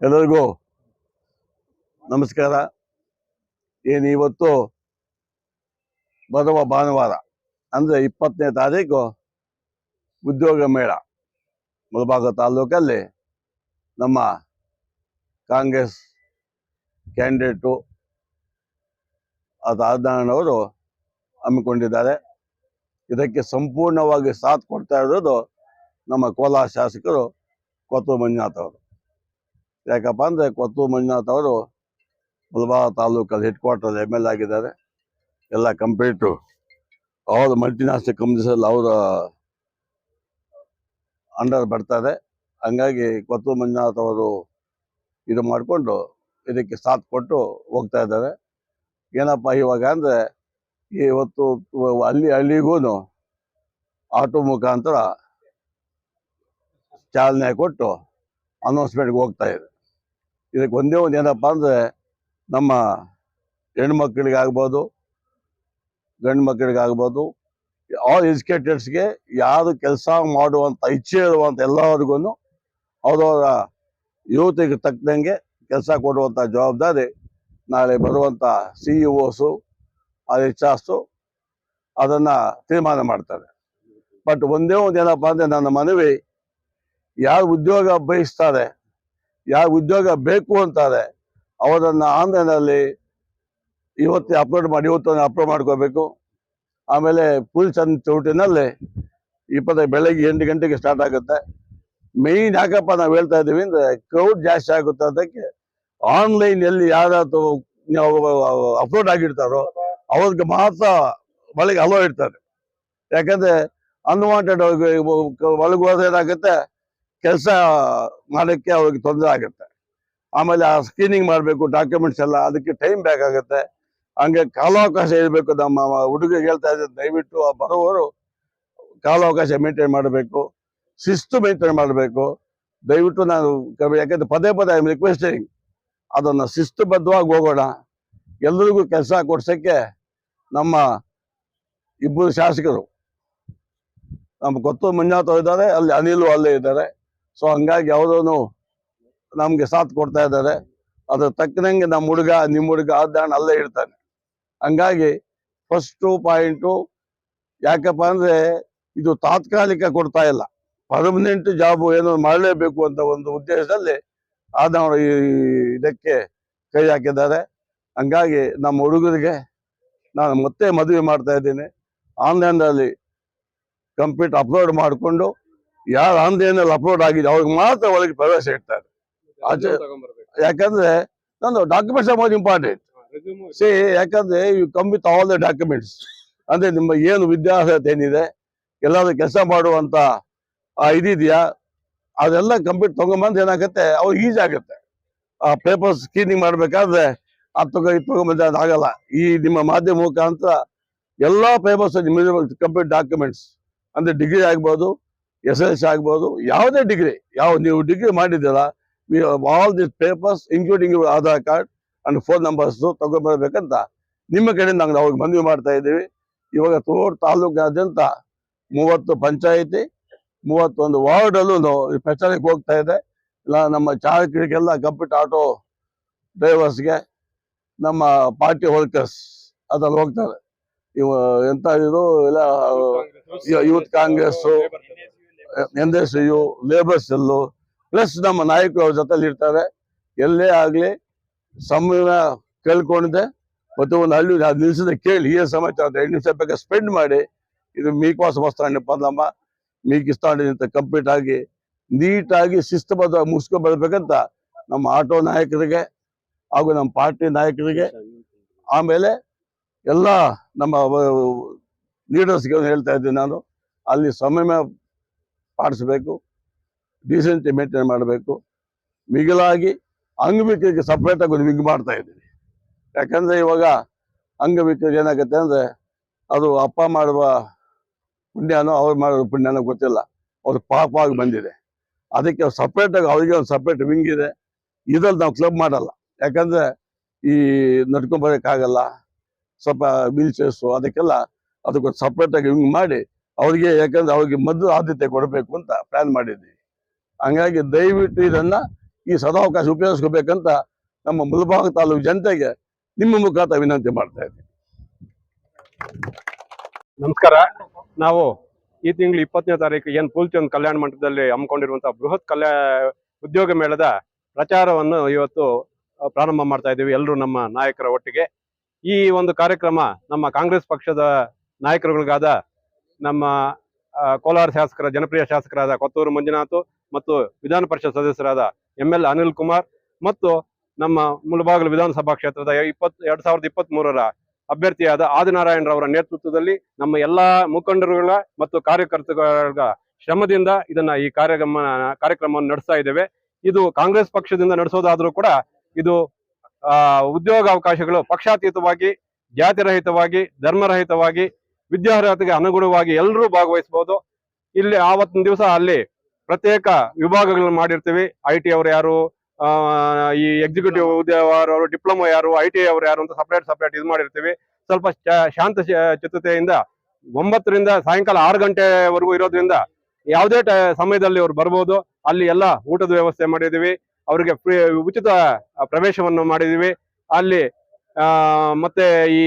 ಎಲ್ಲರಿಗೂ ನಮಸ್ಕಾರ. ಏನು ಇವತ್ತು ಬರುವ ಭಾನುವಾರ, ಅಂದರೆ ಇಪ್ಪತ್ತನೇ ತಾರೀಕು ಉದ್ಯೋಗ ಮೇಳ, ಮುಳಬಾಗ ತಾಲೂಕಲ್ಲಿ ನಮ್ಮ ಕಾಂಗ್ರೆಸ್ ಕ್ಯಾಂಡಿಡೇಟು ಅವರು ಹಮ್ಮಿಕೊಂಡಿದ್ದಾರೆ. ಇದಕ್ಕೆ ಸಂಪೂರ್ಣವಾಗಿ ಸಾಥ್ ಕೊಡ್ತಾ ಇರೋದು ನಮ್ಮ ಕೋಲಾರ ಶಾಸಕರು ಕೊತ್ತು ಮಂಜುನಾಥ್ ಅವರು. ಯಾಕಪ್ಪ ಅಂದರೆ ಕೊತ್ತು ಮಂಜುನಾಥ್ ಅವರು ಮುಳಬಾಗ ತಾಲೂಕಲ್ಲಿ ಹೆಡ್ ಕ್ವಾರ್ಟರ್ ಎಂ ಎಲ್ ಆಗಿದ್ದಾರೆ. ಎಲ್ಲ ಕಂಪ್ಲೀಟು ಅವ್ರ ಮಲ್ಟಿನ್ಯಾಷನಲ್ ಕಂಪ್ನೀಸಲ್ಲಿ ಅವರ ಅಂಡರ್ ಬರ್ತಾರೆ ಹಂಗಾಗಿ ಕೊತ್ತು ಮಂಜುನಾಥ್ ಅವರು ಇದು ಮಾಡಿಕೊಂಡು ಇದಕ್ಕೆ ಸಾಥ್ ಕೊಟ್ಟು ಹೋಗ್ತಾ ಇದ್ದಾರೆ. ಏನಪ್ಪ ಇವಾಗ ಅಂದರೆ ಇವತ್ತು ಅಲ್ಲಿ ಹಳ್ಳಿಗೂ ಆಟೋ ಮುಖಾಂತರ ಚಾಲನೆ ಕೊಟ್ಟು ಅನೌನ್ಸ್ಮೆಂಟ್ಗೆ ಹೋಗ್ತಾ ಇದೆ ಇದಕ್ಕೆ ಒಂದೇ ಒಂದು ಏನಪ್ಪ ಅಂದರೆ ನಮ್ಮ ಹೆಣ್ಮಕ್ಳಿಗಾಗ್ಬೋದು ಗಂಡು ಮಕ್ಕಳಿಗಾಗ್ಬೋದು ಆಲ್ ಎಜುಕೇಟೆಡ್ಸ್ಗೆ ಯಾರು ಕೆಲಸ ಮಾಡುವಂಥ ಇಚ್ಛೆ ಇರುವಂಥ ಎಲ್ಲರಿಗೂ ಅವರವರ ಯುವತಿಗೆ ತಕ್ಕಂಗೆ ಕೆಲಸ ಕೊಡುವಂಥ ಜವಾಬ್ದಾರಿ ನಾಳೆ ಬರುವಂಥ C E Os or H Rs ಅದನ್ನು ತೀರ್ಮಾನ ಮಾಡ್ತಾರೆ. ಬಟ್ ಒಂದೇ ಒಂದು ಏನಪ್ಪ ಅಂದರೆ ನನ್ನ ಮನವಿ, ಯಾರು ಉದ್ಯೋಗ ಬಯಸ್ತಾರೆ ಯಾರು ಉದ್ಯೋಗ ಬೇಕು ಅಂತಾರೆ, ಅವರನ್ನು ಆನ್ಲೈನಲ್ಲಿ ಇವತ್ತೇ ಅಪ್ಲೋಡ್ ಮಾಡಿ ಇವತ್ತು ಅಪ್ಲೋಡ್ ಮಾಡ್ಕೋಬೇಕು. ಆಮೇಲೆ ಫುಲ್ ಚಂದ್ ಚೌಟಿನಲ್ಲಿ ಇಪ್ಪತ್ತೈ ಬೆಳಗ್ಗೆ ಎಂಟು ಗಂಟೆಗೆ ಸ್ಟಾರ್ಟ್ ಆಗುತ್ತೆ. ಮೇಯ್ನ್ ಯಾಕಪ್ಪ ನಾವು ಹೇಳ್ತಾ ಇದ್ದೀವಿ ಅಂದರೆ ಕ್ರೌಡ್ ಜಾಸ್ತಿ ಆಗುತ್ತೆ ಅದಕ್ಕೆ ಆನ್ಲೈನ್ ಅಲ್ಲಿ ಯಾರಾದ್ರು ಅಪ್ಲೋಡ್ ಆಗಿರ್ತಾರೋ, ಅವ್ರಿಗೆ ಮಾತ್ರ ಒಳಗೆ ಅಲೋ ಇರ್ತಾರೆ. ಯಾಕಂದ್ರೆ ಅನ್ವಾಂಟೆಡ್ ಒಳಗೆ ಹೋದ್ರೆ ಏನಾಗುತ್ತೆ ಕೆಲಸ ಮಾಡೋಕ್ಕೆ ಅವ್ರಿಗೆ ತೊಂದರೆ ಆಗುತ್ತೆ. ಆಮೇಲೆ ಆ ಸ್ಕ್ರೀನಿಂಗ್ ಮಾಡಬೇಕು ಡಾಕ್ಯುಮೆಂಟ್ಸ್ ಎಲ್ಲ, ಅದಕ್ಕೆ ಟೈಮ್ ಬೇಕಾಗುತ್ತೆ ಹಂಗೆ ಕಾಲಾವಕಾಶ ಇರಬೇಕು ನಮ್ಮ ಹುಡುಗರಿಗೆ ಹೇಳ್ತಾ ಇದ್ದಾರೆ, ದಯವಿಟ್ಟು ಆ ಬರೋವರು ಕಾಲಾವಕಾಶ ಮೇಂಟೈನ್ ಮಾಡಬೇಕು, ಶಿಸ್ತು ಮೇಂಟೈನ್ ಮಾಡಬೇಕು. ದಯವಿಟ್ಟು ನಾನು ಯಾಕಂದ್ರೆ ಪದೇ ಪದೇ ಐ ರಿಕ್ವೆಸ್ಟಿಂಗ್ ಅದನ್ನು ಶಿಸ್ತುಬದ್ಧವಾಗಿ ಹೋಗೋಣ. ಎಲ್ಲರಿಗೂ ಕೆಲಸ ಕೊಡ್ಸೋಕ್ಕೆ ನಮ್ಮ ಇಬ್ಬರು ಶಾಸಕರು. ನಮ್ಮ ಗೊತ್ತು ಮಂಜಾತ ಇದ್ದಾರೆ, ಅಲ್ಲಿ ಅನಿಲು ಅಲ್ಲೇ ಇದ್ದಾರೆ. ಸೊ ಹಂಗಾಗಿ ಯಾವುದೂ ನಮಗೆ ಸಾಥ್ ಕೊಡ್ತಾ ಇದ್ದಾರೆ. ಅದ್ರ ತಕ್ಕನಂಗೆ ನಮ್ಮ ಹುಡುಗ, ನಿಮ್ಮ ಹುಡುಗ ಆದಾಣ ಅಲ್ಲೇ ಇರ್ತಾನೆ. ಹಂಗಾಗಿ ಫಸ್ಟು ಪಾಯಿಂಟು ಯಾಕಪ್ಪ ಅಂದರೆ ಇದು ತಾತ್ಕಾಲಿಕ ಕೊಡ್ತಾ ಇಲ್ಲ. ಪರ್ಮನೆಂಟ್ ಜಾಬು ಏನೋ ಮಾಡಲೇಬೇಕು ಅಂತ ಒಂದು ಉದ್ದೇಶದಲ್ಲಿ ಆದವರು ಈ ಇದಕ್ಕೆ ಕೈ ಹಾಕಿದ್ದಾರೆ. ಹಂಗಾಗಿ ನಮ್ಮ ಹುಡುಗರಿಗೆ ನಾನು ಮತ್ತೆ ಮದುವೆ ಮಾಡ್ತಾ ಇದ್ದೀನಿ. ಆನ್ಲೈನಲ್ಲಿ ಕಂಪ್ಯೂಟರ್ ಅಪ್ಲೋಡ್ ಮಾಡಿಕೊಂಡು ಯಾರು ಆನ್ಲೈನಲ್ಲಿ ಅಪ್ಲೋಡ್ ಆಗಿದೆ ಅವ್ರಿಗೆ ಮಾತ್ರ ಒಳಗೆ ಪ್ರವೇಶ ಇರ್ತಾರೆ ಆಚೆ ಯಾಕಂದ್ರೆ ನಂದು ಡಾಕ್ಯುಮೆಂಟ್ಸ್ ಮೋಸ್ಟ್ ಇಂಪಾರ್ಟೆಂಟ್ ಸಿ ಯಾಕಂದ್ರೆ you come with all the documents ಅಂದ್ರೆ ನಿಮ್ಮ ಏನು ವಿದ್ಯಾರ್ಹತೆ ಏನಿದೆ ಎಲ್ಲಾದ್ರೂ ಕೆಲಸ ಮಾಡುವಂತ ಆ ಇದಿದೆಯಾ? ಅದೆಲ್ಲ ಕಂಪ್ಲೀಟ್ ತಗೊಂಬಂದ್ ಏನಾಗುತ್ತೆ? ಅವ್ರಿಗೆ ಈಜಿ ಆಗುತ್ತೆ. ಆ ಪೇಪರ್ ಸ್ಕ್ರೀನಿಂಗ್ ಮಾಡ್ಬೇಕಾದ್ರೆ ಅದು ತಗೋ ಇದು ತಗೊಂಬಂದ್ರೆ ಅದಾಗಲ್ಲ ಈ ನಿಮ್ಮ ಮಾಧ್ಯಮ ಮುಖಾಂತರ ಎಲ್ಲಾ ಪೇಪರ್ಸ್ ಕಂಪ್ಲೀಟ್ ಡಾಕ್ಯುಮೆಂಟ್ಸ್ ಅಂದ್ರೆ ಡಿಗ್ರಿ ಆಗ್ಬೋದು ಎಸ್ ಎಲ್ ಸಿ ಆಗ್ಬೋದು ಯಾವುದೇ ಡಿಗ್ರಿ ಯಾವ ನೀವು ಡಿಗ್ರಿ ಮಾಡಿದ್ದೀರಾ all this papers including Aadhaar card and phone numbers ತಗೊಂಡ್ಬರ್ಬೇಕಂತ ನಿಮ್ಮ ಕಡೆಯಿಂದ ನಾವು ಅವಾಗ ಮನವಿ ಮಾಡ್ತಾ ಇದ್ದೀವಿ. ಇವಾಗ ತೋರ್ ತಾಲೂಕಿನಾದ್ಯಂತ ಮೂವತ್ತು ಪಂಚಾಯಿತಿ ಮೂವತ್ತೊಂದು ವಾರ್ಡಲ್ಲೂ ಪ್ರಚಾರಕ್ಕೆ ಹೋಗ್ತಾ ಇದೆ. ಇಲ್ಲ ನಮ್ಮ ಚಾಲಕರಿಗೆಲ್ಲ ಕಂಪ್ಯೂಟರ್ ಆಟೋ ಡ್ರೈವರ್ಸ್ಗೆ ನಮ್ಮ ಪಾರ್ಟಿ ವರ್ಕರ್ಸ್ ಅದ್ರಲ್ಲಿ ಹೋಗ್ತಾರೆ. ಇವ ಎಂತ ಇದು ಇಲ್ಲ youth Congress N S labours labour cell plus ನಮ್ಮ ನಾಯಕರು ಅವ್ರ ಜೊತೆಲಿ ಇರ್ತಾರೆ. ಎಲ್ಲೇ ಆಗಲಿ ಸಮಯ ಕೇಳ್ಕೊಂಡಿದೆ ಮತ್ತು ಒಂದು ಹಳ್ಳಿ ಅದು ನಿಲ್ಸಿದ್ರೆ ಕೇಳಿ, ಈ ಸಮಾಚಾರ ಎರಡು ನಿಮಿಷ ಬೇಕಾ ಸ್ಪೆಂಡ್ ಮಾಡಿ. ಇದು ಮೀಕೋಸ್ ಮೀಕ್ ಇಷ್ಟ ಮೀಕಿಸ್ತಾಂಡಿನಿಂದ ಕಂಪ್ಲೀಟ್ ಆಗಿ ನೀಟಾಗಿ ಶಿಸ್ತುಬದ್ಧವಾಗಿ ಮುಗಿಸ್ಕೊಂಡು ಬರ್ಬೇಕಂತ ನಮ್ಮ ಆಟೋ ನಾಯಕರಿಗೆ ಹಾಗೂ ನಮ್ಮ ಪಾರ್ಟಿ ನಾಯಕರಿಗೆ ಆಮೇಲೆ ಎಲ್ಲ ನಮ್ಮ ಲೀಡರ್ಸ್ಗೆ ಹೇಳ್ತಾ ಇದ್ದೀನಿ ನಾನು. ಅಲ್ಲಿ ಸಮಯ ಪಾಡಿಸ್ಬೇಕು ಡೀಸೆಂಟಿ ಮೇಂಟೈನ್ ಮಾಡಬೇಕು. ಮಿಗಿಲಾಗಿ ಅಂಗವಿಕರಿಗೆ ಸಪ್ರೇಟಾಗಿ ಒಂದು ವಿಂಗ್ ಮಾಡ್ತಾ ಇದ್ದೀವಿ. ಯಾಕಂದ್ರೆ ಇವಾಗ ಅಂಗವಿಕರಿಗೆ ಏನಾಗುತ್ತೆ ಅಂದ್ರೆ ಅದು ಅಪ್ಪ ಮಾಡುವ ಪುಣ್ಯನೋ ಅವ್ರು ಮಾಡೋ ಪುಣ್ಯನೋ ಗೊತ್ತಿಲ್ಲ. ಅವ್ರು ಪಾಪವಾಗಿ ಬಂದಿದೆ. ಅದಕ್ಕೆ ಸಪ್ರೇಟಾಗಿ ಅವರಿಗೆ ಒಂದು ಸಪ್ರೇಟ್ ವಿಂಗ್ ಇದೆ. ಇದ್ರಲ್ಲಿ ನಾವು ಕ್ಲಬ್ ಮಾಡಲ್ಲ. ಯಾಕಂದ್ರೆ ಈ ನಡ್ಕೊಂಡ್ ಬರೋಕ್ಕಾಗಲ್ಲ. ಸ್ವಲ್ಪ ವೀಲ್ ಚೇರ್ಸು ಅದಕ್ಕೆಲ್ಲ ಅದಕ್ಕೊಂದು ಸಪ್ರೇಟಾಗಿ ವಿಂಗ್ ಮಾಡಿ ಅವ್ರಿಗೆ ಯಾಕಂದ್ರೆ ಅವ್ರಿಗೆ ಮೊದಲು ಆದ್ಯತೆ ಕೊಡಬೇಕು ಅಂತ ಪ್ಲಾನ್ ಮಾಡಿದ್ವಿ. ಹಂಗಾಗಿ ದಯವಿಟ್ಟು ಇದನ್ನ ಈ ಸದಾವಕಾಶ ಉಪಯೋಗಿಸ್ಕೋಬೇಕಂತ ನಮ್ಮ ಮುಲ್ಭಾಗ ತಾಲೂಕು ಜನತೆಗೆ ನಿಮ್ಮ ಮುಖಾಂತರ ವಿನಂತಿ ಮಾಡ್ತಾ ಇದ್ದೀನಿ. ನಮಸ್ಕಾರ. ನಾವು ಈ ತಿಂಗಳು ಇಪ್ಪತ್ತನೇ ತಾರೀಕು ಏನ್ ಪೂಲ್ಚಂದ್ ಕಲ್ಯಾಣ ಮಂಟಪದಲ್ಲಿ ಹಮ್ಮಿಕೊಂಡಿರುವಂತಹ ಬೃಹತ್ ಕಲ್ಯಾಣ ಉದ್ಯೋಗ ಮೇಳದ ಪ್ರಚಾರವನ್ನು ಇವತ್ತು ಪ್ರಾರಂಭ ಮಾಡ್ತಾ ಇದ್ದೀವಿ ಎಲ್ಲರೂ ನಮ್ಮ ನಾಯಕರ ಒಟ್ಟಿಗೆ. ಈ ಒಂದು ಕಾರ್ಯಕ್ರಮ ನಮ್ಮ ಕಾಂಗ್ರೆಸ್ ಪಕ್ಷದ ನಾಯಕರುಗಳಿಗಾದ ನಮ್ಮ ಕೋಲಾರ ಶಾಸಕರ, ಜನಪ್ರಿಯ ಶಾಸಕರಾದ ಕೊತ್ತೂರು ಮಂಜುನಾಥ್ ಮತ್ತು ವಿಧಾನ ಪರಿಷತ್ ಸದಸ್ಯರಾದ ಎಂ ಎಲ್ ಅನಿಲ್ ಕುಮಾರ್ ಮತ್ತು ನಮ್ಮ ಮುಳಬಾಗಿಲು ವಿಧಾನಸಭಾ ಕ್ಷೇತ್ರದ ಇಪ್ಪತ್, ಎರಡ್ ಸಾವಿರದ ಇಪ್ಪತ್ತ್ ಮೂರರ ಅಭ್ಯರ್ಥಿಯಾದ ಆದಿನಾರಾಯಣರವರ ನೇತೃತ್ವದಲ್ಲಿ ನಮ್ಮ ಎಲ್ಲಾ ಮುಖಂಡರುಗಳ ಮತ್ತು ಕಾರ್ಯಕರ್ತರುಗಳ ಶ್ರಮದಿಂದ ಇದನ್ನ ಈ ಕಾರ್ಯಕ್ರಮ, ಕಾರ್ಯಕ್ರಮವನ್ನು ನಡೆಸ್ತಾ ಇದ್ದೇವೆ. ಇದು ಕಾಂಗ್ರೆಸ್ ಪಕ್ಷದಿಂದ ನಡೆಸೋದಾದ್ರೂ ಕೂಡ ಇದು, ಆ ಉದ್ಯೋಗ ಅವಕಾಶಗಳು ಪಕ್ಷಾತೀತವಾಗಿ, ಜಾತಿರಹಿತವಾಗಿ, ಧರ್ಮರಹಿತವಾಗಿ ವಿದ್ಯಾರ್ಹತೆಗೆ ಅನುಗುಣವಾಗಿ ಎಲ್ಲರೂ ಭಾಗವಹಿಸಬಹುದು ಇಲ್ಲಿ ಆವತ್ತಿನ ದಿವಸ ಅಲ್ಲಿ ಪ್ರತ್ಯೇಕ ವಿಭಾಗಗಳನ್ನು ಮಾಡಿರ್ತೀವಿ. ಐ ಟಿ ಅವರು ಯಾರು ಆ, ಈ ಎಕ್ಸಿಕ್ಯೂಟಿವ್ ಉದ್ಯೋಗ ಡಿಪ್ಲೊಮಾ ಯಾರು ಐ ಟಿ ಅವರು ಯಾರು ಅಂತ ಸಪ್ರೇಟ್ ಸಪ್ರೇಟ್ ಇದು ಮಾಡಿರ್ತೀವಿ. ಸ್ವಲ್ಪ ಶಾಂತ ಚಿತ್ತತೆಯಿಂದ ಒಂಬತ್ತರಿಂದ ಸಾಯಂಕಾಲ ಆರು ಗಂಟೆವರೆಗೂ ಇರೋದ್ರಿಂದ ಯಾವುದೇ ಸಮಯದಲ್ಲಿ ಅವ್ರು ಬರ್ಬೋದು. ಅಲ್ಲಿ ಎಲ್ಲ ಊಟದ ವ್ಯವಸ್ಥೆ ಮಾಡಿದ್ದೀವಿ. ಅವರಿಗೆ ಉಚಿತ ಪ್ರವೇಶವನ್ನು ಮಾಡಿದ್ದೀವಿ. ಅಲ್ಲಿ ಮತ್ತೆ ಈ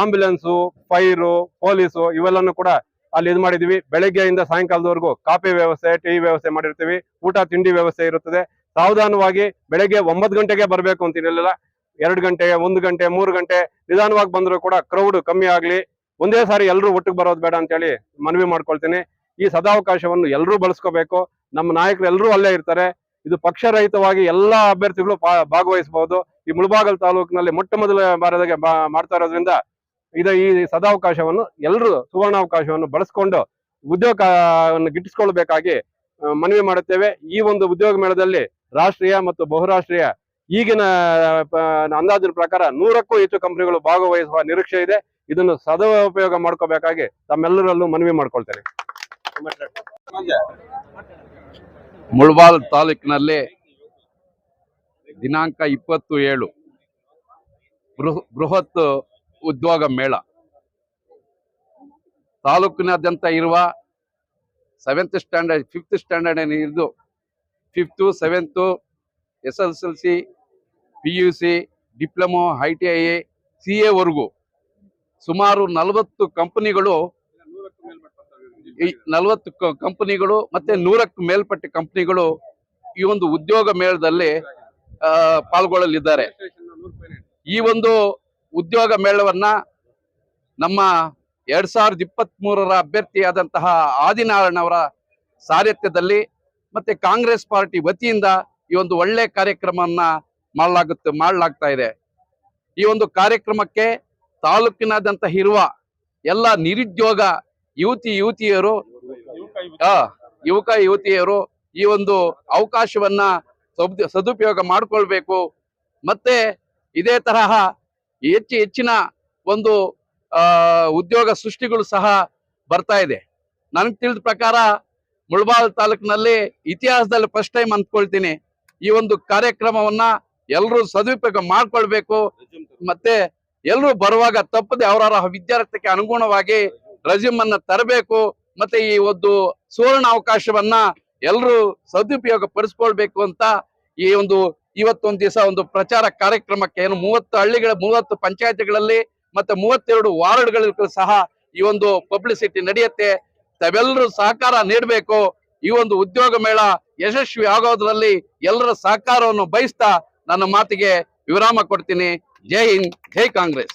ಆಂಬ್ಯುಲೆನ್ಸು, ಫೈರು, ಪೊಲೀಸು ಇವೆಲ್ಲನೂ ಕೂಡ ಅಲ್ಲಿ ಇದು ಮಾಡಿದೀವಿ ಬೆಳಗ್ಗೆಯಿಂದ ಸಾಯಂಕಾಲದವರೆಗೂ ಕಾಫಿ ವ್ಯವಸ್ಥೆ, ಟೀ ವ್ಯವಸ್ಥೆ ಮಾಡಿರ್ತೀವಿ. ಊಟ, ತಿಂಡಿ ವ್ಯವಸ್ಥೆ ಇರುತ್ತದೆ. ಸಾವಧಾನವಾಗಿ ಬೆಳಗ್ಗೆ ಒಂಬತ್ತು ಗಂಟೆಗೆ ಬರಬೇಕು ಅಂತಿರಲಿಲ್ಲ ಎರಡು ಗಂಟೆ, ಒಂದು ಗಂಟೆ, ಮೂರು ಗಂಟೆ ನಿಧಾನವಾಗಿ ಬಂದರೂ ಕೂಡ ಕ್ರೌಡ್ ಕಮ್ಮಿ ಆಗಲಿ. ಒಂದೇ ಸಾರಿ ಎಲ್ಲರೂ ಒಟ್ಟಿಗೆ ಬರೋದು ಬೇಡ ಅಂತೇಳಿ ಮನವಿ ಮಾಡ್ಕೊಳ್ತೀನಿ. ಈ ಸದಾವಕಾಶವನ್ನು ಎಲ್ಲರೂ ಬಳಸ್ಕೋಬೇಕು. ನಮ್ಮ ನಾಯಕರು ಎಲ್ಲರೂ ಅಲ್ಲೇ ಇರ್ತಾರೆ. ಇದು ಪಕ್ಷರಹಿತವಾಗಿ ಎಲ್ಲ ಅಭ್ಯರ್ಥಿಗಳು ಭಾಗವಹಿಸಬಹುದು ಈ ಮುಳಬಾಗಲ್ ತಾಲೂಕಿನಲ್ಲಿ ಮೊಟ್ಟ ಮೊದಲ ಬಾರದಾಗೆ ಮಾಡ್ತಾ ಇರೋದ್ರಿಂದ ಇದ ಈ ಸದಾವಕಾಶವನ್ನು ಎಲ್ಲರೂ ಸುವರ್ಣಾವಕಾಶವನ್ನು ಬಳಸ್ಕೊಂಡು ಉದ್ಯೋಗವನ್ನು ಗಿಟ್ಟಿಸ್ಕೊಳ್ಬೇಕಾಗಿ ಮನವಿ ಮಾಡುತ್ತೇವೆ. ಈ ಒಂದು ಉದ್ಯೋಗ ಮೇಳದಲ್ಲಿ ರಾಷ್ಟ್ರೀಯ ಮತ್ತು ಬಹುರಾಷ್ಟ್ರೀಯ ಈಗಿನ ಅಂದಾಜಿನ ಪ್ರಕಾರ ನೂರಕ್ಕೂ ಹೆಚ್ಚು ಕಂಪನಿಗಳು ಭಾಗವಹಿಸುವ ನಿರೀಕ್ಷೆ ಇದೆ. ಇದನ್ನು ಸದುಪಯೋಗ ಮಾಡ್ಕೋಬೇಕಾಗಿ ತಮ್ಮೆಲ್ಲರಲ್ಲೂ ಮನವಿ ಮಾಡ್ಕೊಳ್ತೇನೆ. ಮುಳಬಾಲ್ ತಾಲೂಕಿನಲ್ಲಿ ದಿನಾಂಕ ಇಪ್ಪತ್ತು ಏಳು ಬೃಹ, ಬೃಹತ್ ಉದ್ಯೋಗ ಮೇಳ. ತಾಲೂಕಿನಾದ್ಯಂತ ಇರುವ ಸೆವೆಂತ್ ಸ್ಟ್ಯಾಂಡರ್ಡ್ ಫಿಫ್ತ್ ಸ್ಟ್ಯಾಂಡರ್ಡ್ ಇದ್ದು fifth seventh S S L C P U C diploma, I T I C ಎವರೆಗೂ ಸುಮಾರು ನಲವತ್ತು ಕಂಪನಿಗಳು ಈ ನಲವತ್ತು ಕಂಪನಿಗಳು ಮತ್ತೆ ನೂರಕ್ಕೂ ಮೇಲ್ಪಟ್ಟ ಕಂಪನಿಗಳು ಈ ಒಂದು ಉದ್ಯೋಗ ಮೇಳದಲ್ಲಿ ಪಾಲ್ಗೊಳ್ಳಲಿದ್ದಾರೆ. ಈ ಒಂದು ಉದ್ಯೋಗ ಮೇಳವನ್ನ ನಮ್ಮ ಎರಡ್ ಸಾವಿರದ ಇಪ್ಪತ್ತ್ ಮೂರರ ಅಭ್ಯರ್ಥಿಯಾದಂತಹ ಆದಿನಾರಾಯಣ ಅವರ ಸಾರಥ್ಯದಲ್ಲಿ ಮತ್ತೆ ಕಾಂಗ್ರೆಸ್ ಪಾರ್ಟಿ ವತಿಯಿಂದ ಈ ಒಂದು ಒಳ್ಳೆ ಕಾರ್ಯಕ್ರಮವನ್ನ ಮಾಡಲಾಗುತ್ತೆ, ಮಾಡಲಾಗ್ತಾ ಇದೆ. ಈ ಒಂದು ಕಾರ್ಯಕ್ರಮಕ್ಕೆ ತಾಲೂಕಿನಾದ್ಯಂತ ಇರುವ ಎಲ್ಲ ನಿರುದ್ಯೋಗ ಯುವತಿ, ಯುವತಿಯರು ಯುವಕ, ಯುವತಿಯರು ಈ ಒಂದು ಅವಕಾಶವನ್ನ ಸದುಪಯೋಗ ಮಾಡಿಕೊಳ್ಬೇಕು. ಮತ್ತೆ ಇದೇ ತರಹ ಹೆಚ್ಚು ಹೆಚ್ಚಿನ ಒಂದು ಉದ್ಯೋಗ ಸೃಷ್ಟಿಗಳು ಸಹ ಬರ್ತಾ ಇದೆ. ನನಗೆ ತಿಳಿದ ಪ್ರಕಾರ ಮುಳಬಾಲ್ ತಾಲೂಕಿನಲ್ಲಿ ಇತಿಹಾಸದಲ್ಲಿ ಫಸ್ಟ್ ಟೈಮ್ ಅಂದ್ಕೊಳ್ತೀನಿ. ಈ ಒಂದು ಕಾರ್ಯಕ್ರಮವನ್ನ ಎಲ್ಲರೂ ಸದುಪಯೋಗ ಮಾಡ್ಕೊಳ್ಬೇಕು. ಮತ್ತೆ ಎಲ್ಲರೂ ಬರುವಾಗ ತಪ್ಪದೆ ಅವರವರ ವಿದ್ಯಾರ್ಥಿಗೆ ಅನುಗುಣವಾಗಿ ರೆಸ್ಯೂಮ್ ಅನ್ನ ತರಬೇಕು. ಮತ್ತೆ ಈ ಒಂದು ಸುವರ್ಣ ಅವಕಾಶವನ್ನ ಎಲ್ಲರೂ ಸದುಪಯೋಗ ಪಡಿಸ್ಕೊಳ್ಬೇಕು ಅಂತ ಈ ಒಂದು ಇವತ್ತೊಂದು ದಿವಸ ಒಂದು ಪ್ರಚಾರ ಕಾರ್ಯಕ್ರಮಕ್ಕೆ ಏನು ಮೂವತ್ತು ಹಳ್ಳಿಗಳ, ಮೂವತ್ತು ಪಂಚಾಯತ್ಗಳಲ್ಲಿ ಮತ್ತೆ ಮೂವತ್ತೆರಡು ವಾರ್ಡ್ಗಳಿಗೂ ಸಹ ಈ ಒಂದು ಪಬ್ಲಿಸಿಟಿ ನಡೆಯುತ್ತೆ. ತಾವೆಲ್ಲರೂ ಸಹಕಾರ ನೀಡಬೇಕು. ಈ ಒಂದು ಉದ್ಯೋಗ ಮೇಳ ಯಶಸ್ವಿ ಆಗೋದ್ರಲ್ಲಿ ಎಲ್ಲರ ಸಹಕಾರವನ್ನು ಬಯಸ್ತಾ ನನ್ನ ಮಾತಿಗೆ ವಿರಾಮ ಕೊಡ್ತೀನಿ. ಜೈ ಹಿಂದ್, ಜೈ ಕಾಂಗ್ರೆಸ್.